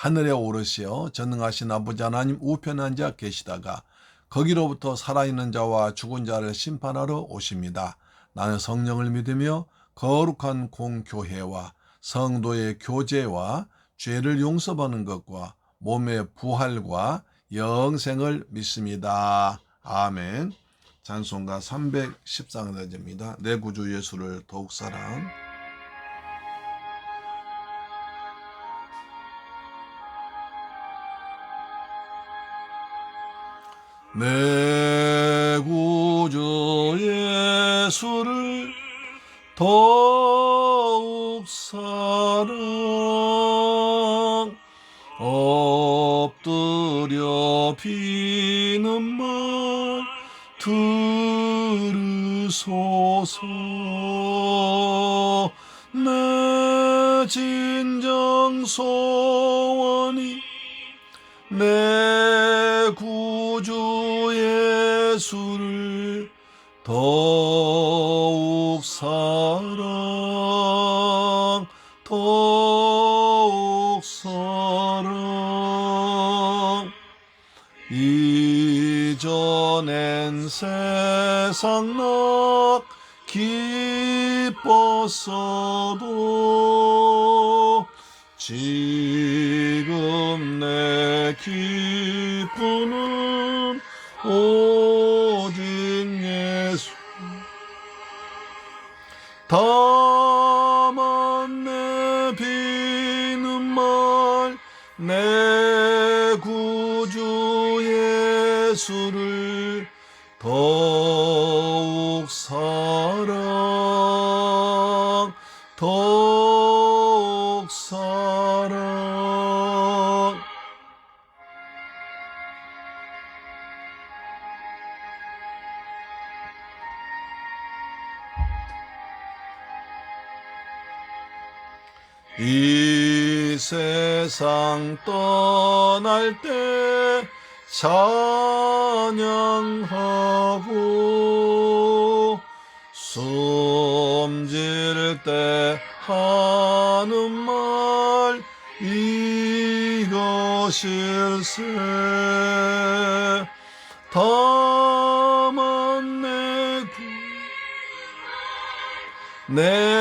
하늘에 오르시어 전능하신 아버지 하나님 우편에 앉아 계시다가 거기로부터 살아있는 자와 죽은 자를 심판하러 오십니다. 나는 성령을 믿으며 거룩한 공교회와 성도의 교제와 죄를 용서받는 것과 몸의 부활과 영생을 믿습니다. 아멘. 찬송가 314장입니다. 내 구주 예수를 더욱 사랑. 내 구주 예수를 더욱 사랑 엎드려 비는 말 들으소서 더욱 사랑 더욱 사랑. 이전엔 세상 나 기뻤어도 지금 내 기쁨은 비는 말내 구주 예수를 이 세상 떠날 때 찬양하고 숨질 때 하는 말 이것일세. 다만 내 구, 내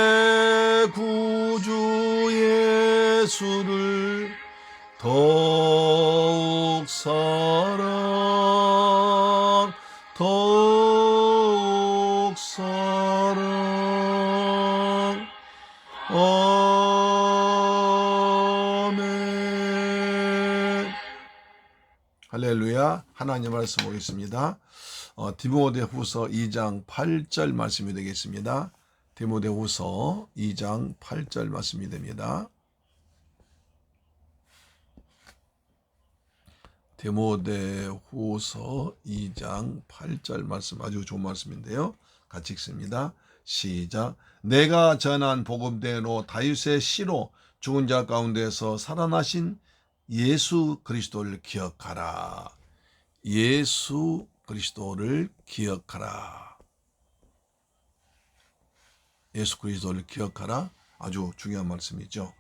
더욱 사랑 더욱 사랑. 아멘. 할렐루야. 하나님 말씀 보겠습니다. 어, 디모데 후서 2장 8절 말씀이 되겠습니다. 디모데 후서 2장 8절 말씀이 됩니다. 디모데후서 2장 8절 말씀 아주 좋은 말씀인데요. 같이 읽습니다. 시작. 내가 전한 복음대로 다윗의 씨로 죽은 자 가운데서 살아나신 예수 그리스도를 기억하라. 예수 그리스도를 기억하라. 예수 그리스도를 기억하라. 아주 중요한 말씀이죠.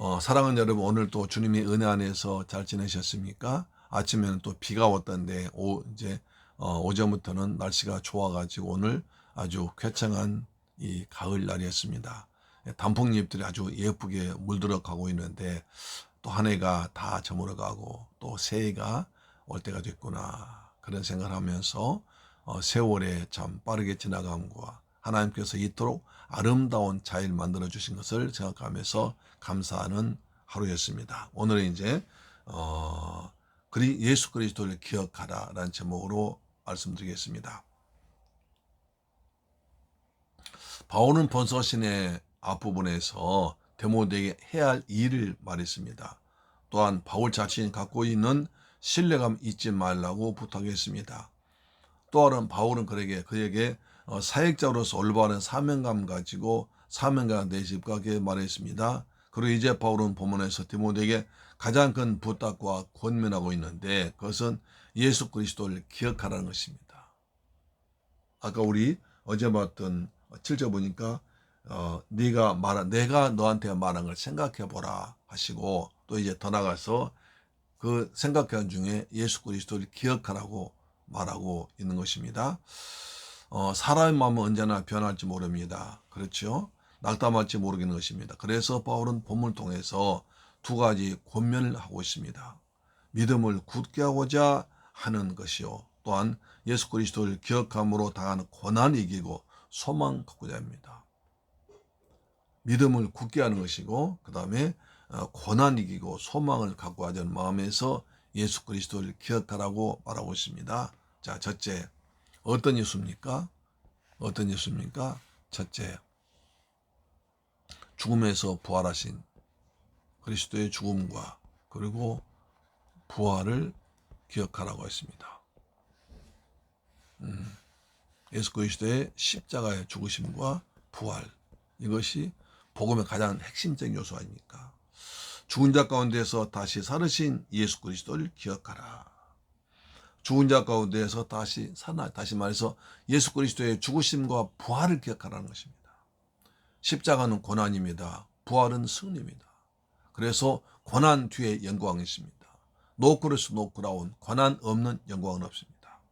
어, 사랑하는 여러분, 오늘 또 주님의 은혜 안에서 잘 지내셨습니까? 아침에는 또 비가 왔던데, 오, 이제, 어, 오전부터는 날씨가 좋아가지고 오늘 아주 쾌청한 이 가을 날이었습니다. 단풍잎들이 아주 예쁘게 물들어 가고 있는데, 또 한 해가 다 저물어 가고, 또 새해가 올 때가 됐구나. 그런 생각을 하면서, 어, 세월에 참 빠르게 지나감과 하나님께서 이토록 아름다운 자일 만들어 주신 것을 생각하면서 감사하는 하루였습니다. 오늘은 이제 어, 그리 예수 그리스도를 기억하라라는 제목으로 말씀드리겠습니다. 바울은 본서신의 앞부분에서 데모데에게 해야 할 일을 말했습니다. 또한 바울 자신이 갖고 있는 신뢰감 잊지 말라고 부탁했습니다. 또 다른 바울은 그에게 그에게 어, 사역자로서 올바른 사명감 가지고 사명감 내집가게 말했습니다. 그리고 이제 바울은 본문에서 디모데에게 가장 큰 부탁과 권면하고 있는데 그것은 예수 그리스도를 기억하라는 것입니다. 아까 우리 어제 봤던 7절 보니까 어, 네가 말한 내가 너한테 말한 걸 생각해 보라 하시고 또 이제 더 나가서 그 생각한 중에 예수 그리스도를 기억하라고 말하고 있는 것입니다. 어, 사람의 마음은 언제나 변할지 모릅니다. 그렇죠? 낙담할지 모르겠는 것입니다. 그래서 바울은 본문을 통해서 두 가지 권면을 하고 있습니다. 믿음을 굳게 하고자 하는 것이요. 또한 예수 그리스도를 기억함으로 당하는 고난을 이기고 소망 갖고자 합니다. 믿음을 굳게 하는 것이고 그 다음에 어, 고난 이기고 소망을 갖고 하자는 마음에서 예수 그리스도를 기억하라고 말하고 있습니다. 자, 첫째 어떤 예수입니까? 어떤 예수입니까? 첫째 죽음에서 부활하신 그리스도의 죽음과 그리고 부활을 기억하라고 했습니다. 음, 예수 그리스도의 십자가의 죽으심과 부활 이것이 복음의 가장 핵심적인 요소 아닙니까? 죽은 자 가운데서 다시 살으신 예수 그리스도를 기억하라. 죽은 자 가운데서 다시 살아 다시 말해서 예수 그리스도의 죽으심과 부활을 기억하라는 것입니다. 십자가는 고난입니다. 부활은 승리입니다. 그래서 고난 뒤에 영광이 있습니다. 노크로스 노크라운 고난 없는 영광은 없습니다.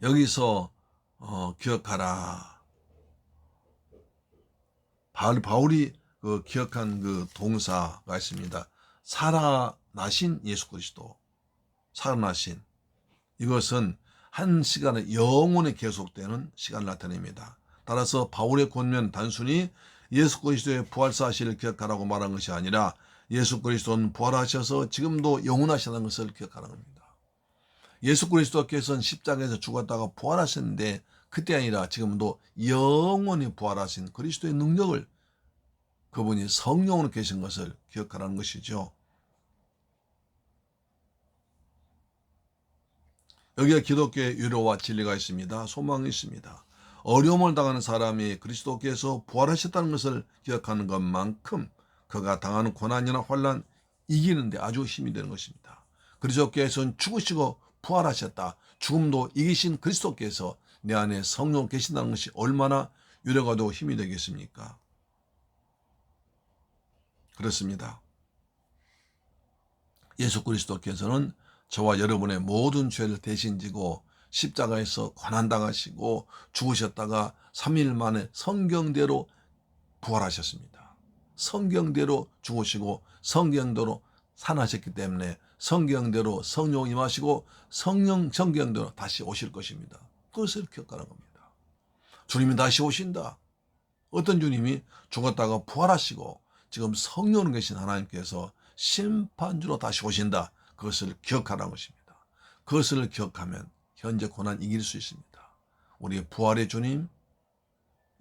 여기서 어, 기억하라. 바울, 바울이 그 기억한 그 동사가 있습니다. 살아 나신 예수 그리스도. 살아나신. 이것은 한 시간에 영원히 계속되는 시간을 나타냅니다. 따라서 바울의 권면 단순히 예수 그리스도의 부활 사실을 기억하라고 말한 것이 아니라 예수 그리스도는 부활하셔서 지금도 영원하시다는 것을 기억하라는 겁니다. 예수 그리스도께서는 십자가에서 죽었다가 부활하셨는데 그때 아니라 지금도 영원히 부활하신 그리스도의 능력을 그분이 성령으로 계신 것을 기억하라는 것이죠. 여기에 기독교의 유로와 진리가 있습니다. 소망이 있습니다. 어려움을 당하는 사람이 그리스도께서 부활하셨다는 것을 기억하는 것만큼 그가 당하는 고난이나 환란 이기는데 아주 힘이 되는 것입니다. 그리스도께서는 죽으시고 부활하셨다. 죽음도 이기신 그리스도께서 내 안에 성령 계신다는 것이 얼마나 유력하도 힘이 되겠습니까? 그렇습니다. 예수 그리스도께서는 저와 여러분의 모든 죄를 대신 지고 십자가에서 고난당하시고 죽으셨다가 3일 만에 성경대로 부활하셨습니다. 성경대로 죽으시고 성경대로 산하셨기 때문에 성경대로 성령 임하시고 성령 성경대로 다시 오실 것입니다. 그것을 기억하는 겁니다. 주님이 다시 오신다. 어떤 주님이 죽었다가 부활하시고 지금 성령으로 계신 하나님께서 심판주로 다시 오신다. 그것을 기억하라는 것입니다. 그것을 기억하면 현재 고난 이길 수 있습니다. 우리의 부활의 주님,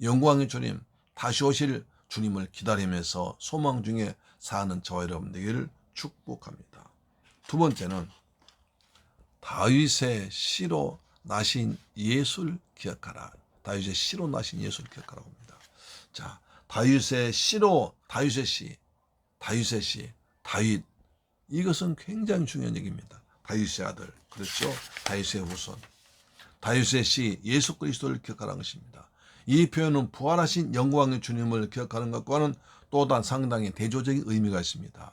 영광의 주님, 다시 오실 주님을 기다리면서 소망 중에 사는 저와 여러분 되기를 축복합니다. 두 번째는 다윗의 시로 나신 예수를 기억하라. 다윗의 시로 나신 예수를 기억하라고 합니다. 자, 다윗의 시로 다윗의 시, 다윗의 시, 다윗 이것은 굉장히 중요한 얘기입니다. 다윗의 아들, 그렇죠? 다윗의 후손. 다윗의 시 예수 그리스도를 기억하라는 것입니다. 이 표현은 부활하신 영광의 주님을 기억하는 것과는 또한 상당히 대조적인 의미가 있습니다.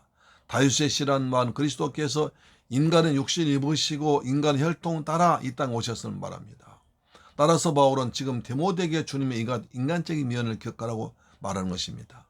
다윗의 시란 말은 그리스도께서 인간의 육신을 입으시고 인간의 혈통 따라 이 땅에 오셨음을 말합니다. 따라서 바울은 지금 데모데게 주님의 인간, 인간적인 면을 기억하라고 말하는 것입니다.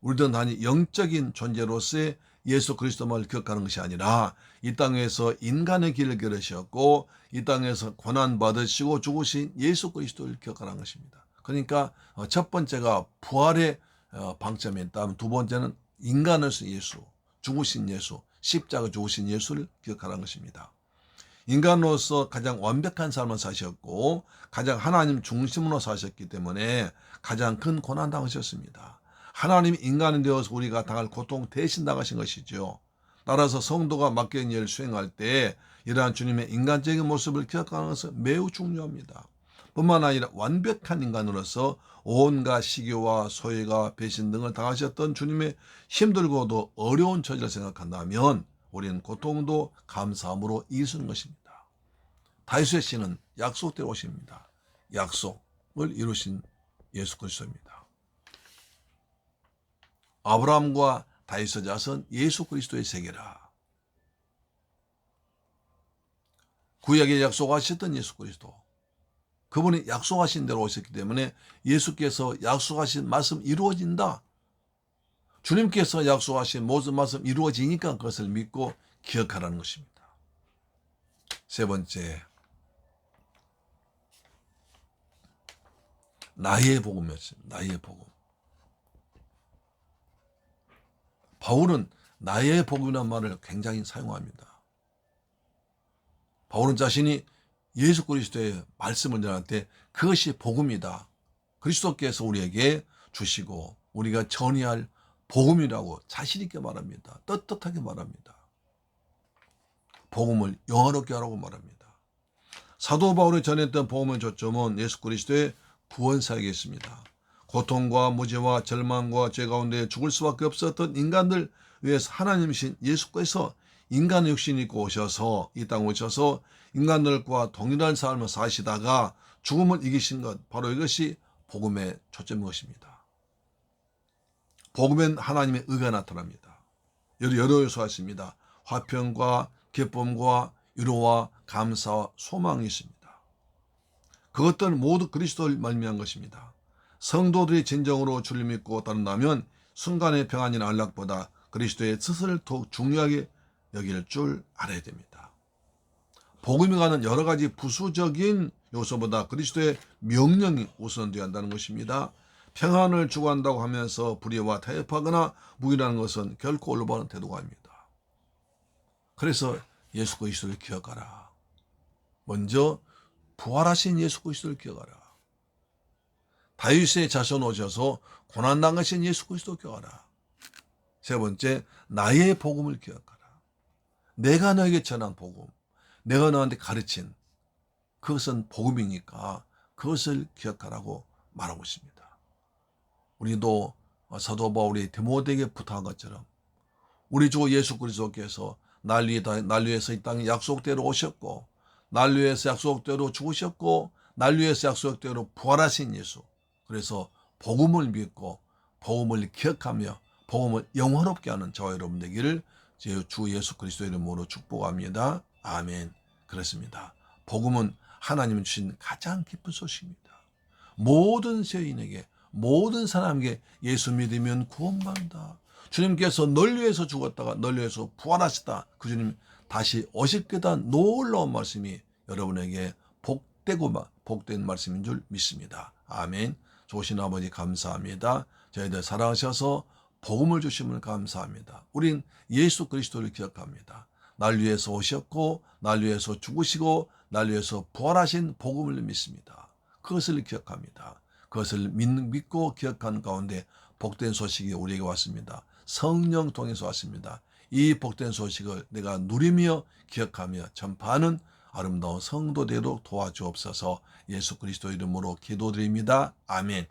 우리도 단지 영적인 존재로서의 예수 그리스도만을 기억하는 것이 아니라 이 땅에서 인간의 길을 걸으셨고 이 땅에서 고난 받으시고 죽으신 예수 그리스도를 기억하는 것입니다. 그러니까 어, 첫 번째가 부활의 어, 방점에 있다면 두 번째는 인간으로서 예수, 죽으신 예수, 십자가 죽으신 예수를 기억하는 것입니다. 인간으로서 가장 완벽한 삶을 사셨고 가장 하나님 중심으로 사셨기 때문에 가장 큰 고난 당하셨습니다. 하나님 인간이 되어서 우리가 당할 고통 대신 당하신 것이죠. 따라서 성도가 맡겨진 일을 수행할 때 이러한 주님의 인간적인 모습을 기억하는 것은 매우 중요합니다. 뿐만 아니라 완벽한 인간으로서 온갖 시기와 소외가 배신 등을 당하셨던 주님의 힘들고도 어려운 처지를 생각한다면 우리는 고통도 감사함으로 이기는 것입니다. 다윗의 씨는 약속대로 오십니다. 약속을 이루신 예수 그리스도입니다. 아브라함과 다윗의 자손 예수 그리스도의 세계라. 구약에 약속하셨던 예수 그리스도. 그분이 약속하신 대로 오셨기 때문에 예수께서 약속하신 말씀 이루어진다. 주님께서 약속하신 모든 말씀 이루어지니까 그것을 믿고 기억하라는 것입니다. 세 번째, 나의 복음이었습니다. 나의 복음. 바울은 나의 복음이라는 말을 굉장히 사용합니다. 바울은 자신이 예수 그리스도의 말씀을 때 그것이 복음이다. 그리스도께서 우리에게 주시고 우리가 전해할 복음이라고 자신 있게 말합니다. 떳떳하게 말합니다. 복음을 영화롭게 하라고 말합니다. 사도 바울이 전했던 복음의 초점은 예수 그리스도의 구원 사역이었습니다. 고통과 무지와 절망과 죄 가운데 죽을 수밖에 없었던 인간들 위해서 하나님이신 예수께서 인간의 육신을 입고 오셔서 이 땅 오셔서 인간들과 동일한 삶을 사시다가 죽음을 이기신 것 바로 이것이 복음의 초점인 것입니다. 복음엔 하나님의 의가 나타납니다. 여러 여러 요소가 있습니다. 화평과 기쁨과 위로와 감사와 소망이 있습니다. 그것들은 모두 그리스도를 말미암은 것입니다. 성도들이 진정으로 주를 믿고 따른다면 순간의 평안이나 안락보다 그리스도의 뜻을 더욱 중요하게 여길 줄 알아야 됩니다. 복음이 가는 여러 가지 부수적인 요소보다 그리스도의 명령이 우선되어야 한다는 것입니다. 평안을 추구한다고 하면서 불의와 타협하거나 무기라는 것은 결코 올바른 태도가 아닙니다. 그래서 예수 그리스도를 기억하라. 먼저 부활하신 예수 그리스도를 기억하라. 다윗의 자손 오셔서 고난 당하신 예수 그리스도 기억하라. 세 번째, 나의 복음을 기억하라. 내가 너에게 전한 복음, 내가 너한테 가르친 그것은 복음이니까 그것을 기억하라고 말하고 있습니다. 우리도 사도 바울이 디모데에게 부탁한 것처럼 우리 주 예수 그리스도께서 날 위해서 이 땅에 약속대로 오셨고 날 위해서 약속대로 죽으셨고 날 위해서 약속대로 부활하신 예수. 그래서 복음을 믿고 복음을 기억하며 복음을 영원롭게 하는 저와 여러분 되기를 주 예수 그리스도 이름으로 축복합니다. 아멘. 그렇습니다. 복음은 하나님 주신 가장 기쁜 소식입니다. 모든 세인에게 모든 사람에게 예수 믿으면 구원받는다. 주님께서 널 위해서 죽었다가 널 위해서 부활하셨다. 그 주님 다시 오실 거다. 놀라운 말씀이 여러분에게 복되고 복된 말씀인 줄 믿습니다. 아멘. 좋으신 아버지 감사합니다. 저희들 사랑하셔서 복음을 주심을 감사합니다. 우린 예수 그리스도를 기억합니다. 날 위해서 오셨고 날 위해서 죽으시고 날 위해서 부활하신 복음을 믿습니다. 그것을 기억합니다. 그것을 믿고 기억하는 가운데 복된 소식이 우리에게 왔습니다. 성령 통해서 왔습니다. 이 복된 소식을 내가 누리며 기억하며 전파하는 아름다운 성도 되도록 도와주옵소서 예수 그리스도 이름으로 기도드립니다. 아멘.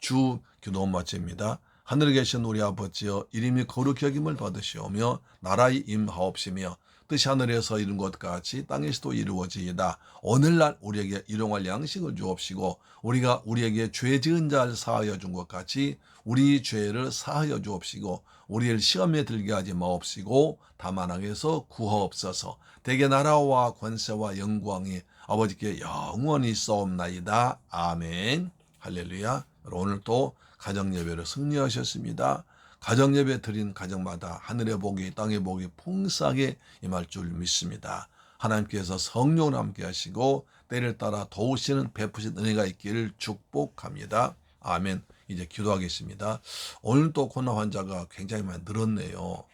주 기도 마칩니다. 하늘에 계신 우리 아버지여 이름이 거룩히 여김을 받으시오며 나라의 임하옵시며 뜻이 하늘에서 이룬 것 같이 땅에서도 이루어지이다. 오늘날 우리에게 일용할 양식을 주옵시고 우리가 우리에게 죄 지은 자를 사하여 준 것 같이 우리 죄를 사하여 주옵시고 우리를 시험에 들게 하지 마옵시고 다만 악에서 구하옵소서. 대개 나라와 권세와 영광이 아버지께 영원히 있사옵나이다. 아멘. 할렐루야. 오늘 또 가정 예배를 승리하셨습니다. 가정 예배 드린 가정마다 하늘의 복이 땅의 복이 풍성하게 임할 줄 믿습니다. 하나님께서 성령을 함께 하시고 때를 따라 도우시는 베푸신 은혜가 있기를 축복합니다. 아멘. 이제 기도하겠습니다. 오늘 또 코로나 환자가 굉장히 많이 늘었네요.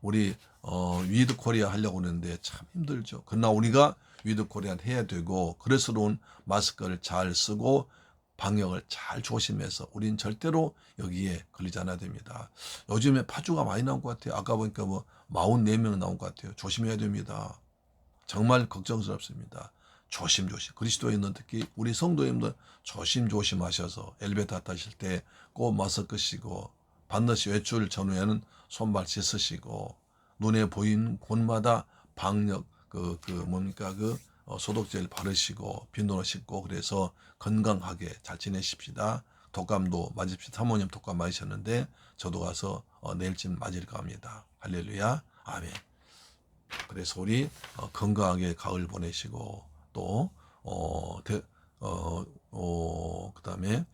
우리 어, 위드 코리아 하려고 하는데 참 힘들죠. 그러나 우리가 위드 코리아 해야 되고 그래서론 마스크를 잘 쓰고 방역을 잘 조심해서 우린 절대로 여기에 걸리지 않아야 됩니다. 요즘에 파주가 많이 나온 것 같아요. 아까 보니까 뭐 44명 나온 것 같아요. 조심해야 됩니다. 정말 걱정스럽습니다. 조심조심. 그리스도인은 특히 우리 성도님들 조심조심 하셔서 엘리베이터 타실 때 꼭 마스크 쓰고 반드시 외출 전후에는 손발 씻으시고 눈에 보이는 곳마다 방역 그 그 뭡니까 그 어, 소독제를 바르시고 빈도로 씻고 그래서 건강하게 잘 지내십시다. 독감도 맞으십시오. 사모님 독감 맞으셨는데 저도 가서 어, 내일쯤 맞을까 합니다. 할렐루야. 아멘. 그래서 우리 어, 건강하게 가을 보내시고 또 어, 대, 어, 어, 그다음에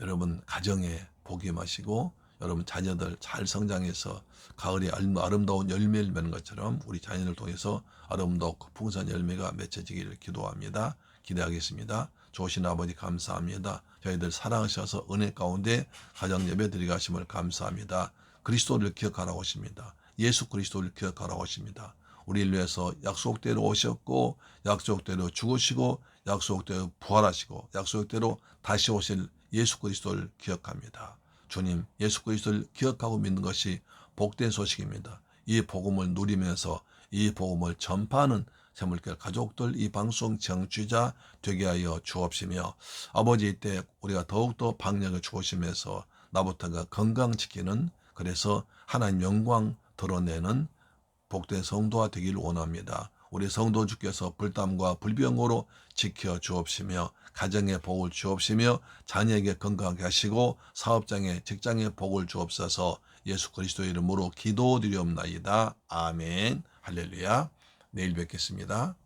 여러분 가정에 복이 마시고 여러분 자녀들 잘 성장해서 아름- 아름다운 열매를 맺는 것처럼 우리 자녀를 통해서 아름답고 풍성한 열매가 맺혀지기를 기도합니다. 기대하겠습니다. 좋으신 아버지 감사합니다. 저희들 사랑하셔서 은혜 가운데 가정 예배 드리게 하심을 감사합니다. 그리스도를 기억하라고 하십니다. 예수 그리스도를 기억하라고 하십니다. 우리를 위해서 약속대로 오셨고 약속대로 죽으시고 약속대로 부활하시고 약속대로 다시 오실 예수 그리스도를 기억합니다. 주님 예수 그리스도를 기억하고 믿는 것이 복된 소식입니다. 이 복음을 누리면서 이 복음을 전파하는 세물결 가족들 이 방송 정취자 되게 하여 주옵시며 아버지 이때 우리가 더욱더 방역을 주오시면서 나부터가 건강 지키는 그래서 하나님 영광 드러내는 복된 성도가 되기를 원합니다. 우리 성도 주께서 불담과 불병으로 지켜 주옵시며 가정의 복을 주옵시며 자녀에게 건강하게 하시고 사업장에 직장에 복을 주옵소서 예수 그리스도 이름으로 기도드리옵나이다. 아멘. 할렐루야. 내일 뵙겠습니다.